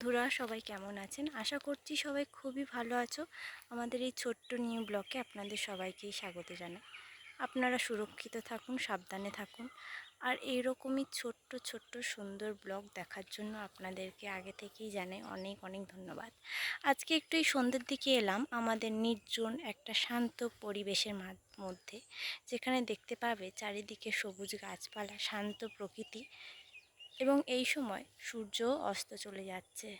বন্ধুরা, সবাই কেমন আছেন? আশা করছি সবাই খুবই ভালো আছো। আমাদের এই ছোট্ট নিউ ব্লকে আপনাদের সবাইকেই স্বাগত জানাই। আপনারা সুরক্ষিত থাকুন, সাবধানে থাকুন। আর এইরকমই ছোট্ট ছোট্ট, সুন্দর ব্লগ দেখার জন্য আপনাদেরকে আগে থেকেই জানাই অনেক অনেক ধন্যবাদ। আজকে একটু এই সন্ধ্যের দিকে এলাম, আমাদের নির্জন একটা শান্ত পরিবেশের মধ্যে। যেখানে দেখতে পাবে চারিদিকে সবুজ গাছপালা, শান্ত প্রকৃতি। এবং এই সময় সূর্য অস্ত চলে যাচ্ছে।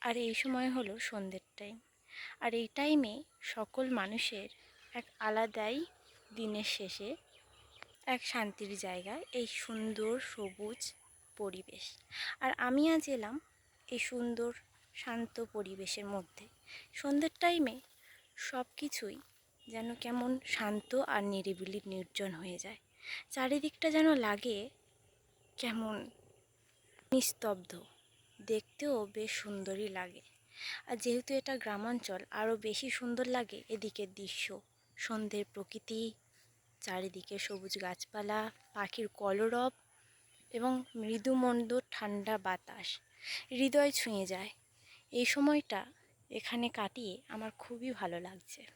আর এই সময় হলো সন্ধ্যের টাইম আর এই টাইমে সকল মানুষের এক আলাদাই দিনের শেষে এক শান্তির জায়গা এই সুন্দর সবুজ পরিবেশ। আর আমি আজ এলাম এই সুন্দর শান্ত পরিবেশের মধ্যে। সন্ধ্যের টাইমে সব কিছুই যেন কেমন শান্ত আর নিরিবিলি নির্জন হয়ে যায়। চারিদিকটা যেন লাগে কেমন? নিস্তব্ধ। দেখতেও বেশ সুন্দরই লাগে। আর যেহেতু এটা গ্রামাঞ্চল আরও বেশি সুন্দর লাগে এদিকের দৃশ্য। সন্ধ্যের প্রকৃতি, চারিদিকে সবুজ গাছপালা, পাখির কলরব এবং মৃদুমন্দ ঠান্ডা বাতাস। হৃদয় ছুঁয়ে যায়। এই সময়টা এখানে কাটিয়ে আমার খুবই ভালো লাগছে।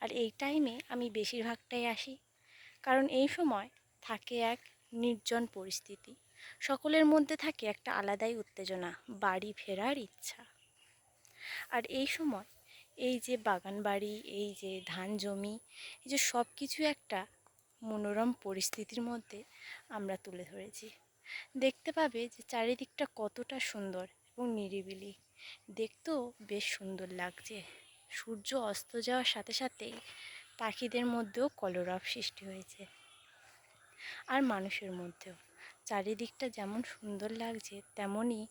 আর এই টাইমে আমি বেশিরভাগটাই আসি। কারণ এই সময় থাকে এক নির্জন পরিস্থিতি। সকলের মধ্যে থাকে একটা আলাদাই উত্তেজনা, বাড়ি ফেরার ইচ্ছা। আর এই সময় এই যে বাগান বাড়ি, এই যে ধান জমি, এই যে সব কিছু একটা মনোরম পরিস্থিতির মধ্যে আমরা তুলে ধরেছি। দেখতে পাবে যে চারিদিকটা কতটা সুন্দর এবং নিরিবিলি। দেখতেও বেশ সুন্দর লাগছে। সূর্য অস্ত যাওয়ার সাথে সাথে পাখিদের মধ্যেও কলরব সৃষ্টি হয়েছে। আর মানুষের মধ্যেও। চারিদিকটা যেমন সুন্দর লাগছে তেমনই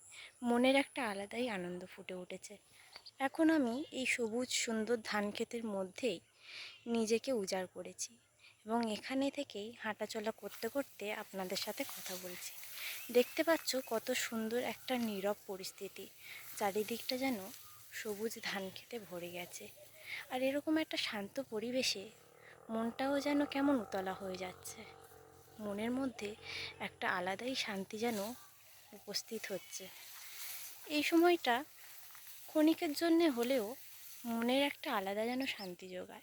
মনের একটা আলাদাই আনন্দ ফুটে উঠেছে। এখন আমি এই সবুজ সুন্দর ধান ক্ষেতের মধ্যেই নিজেকে উজাড় করেছি এবং এখানে থেকেই হাঁটাচলা করতে করতে আপনাদের সাথে কথা বলছি। দেখতে পাচ্ছ কত সুন্দর একটা নীরব পরিস্থিতি। চারিদিকটা যেন সবুজ ধান খেতে ভরে গেছে। আর এরকম একটা শান্ত পরিবেশে মনটাও যেন কেমন উতলা হয়ে যাচ্ছে। মনের মধ্যে একটা আলাদাই শান্তি যেন উপস্থিত হচ্ছে। এই সময়টা ক্ষণিকের জন্যে হলেও মনের একটা আলাদা যেন শান্তি যোগায়।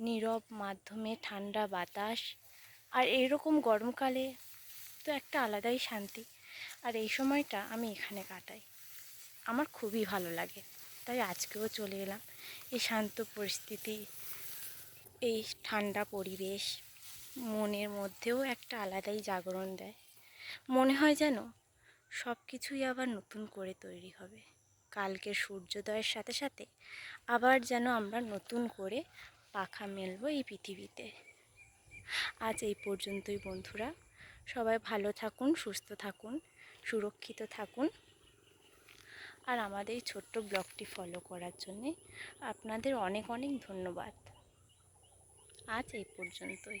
নীরব মাধ্যমে ঠান্ডা বাতাস আর এইরকম গরমকালে তো একটা আলাদাই শান্তি। আর এই সময়টা আমি এখানে কাটাই। আমার খুবই ভালো লাগে। তাই আজকেও চলে এলাম। এই শান্ত পরিস্থিতি, এই ঠান্ডা পরিবেশ। মনের মধ্যেও একটা আলাদাই জাগরণ দেয়। মনে হয় যেন সব কিছুই আবার নতুন করে তৈরি হবে। কালকে সূর্যোদয়ের সাথে সাথে আবার যেন আমরা নতুন করে পাখা মেলবো এই পৃথিবীতে। আজ এই পর্যন্তই বন্ধুরা। সবাই ভালো থাকুন, সুস্থ থাকুন, সুরক্ষিত থাকুন। আর আমাদের এই ছোট্ট ব্লগটি ফলো করার জন্যে আপনাদের অনেক অনেক ধন্যবাদ। আজ এই পর্যন্তই।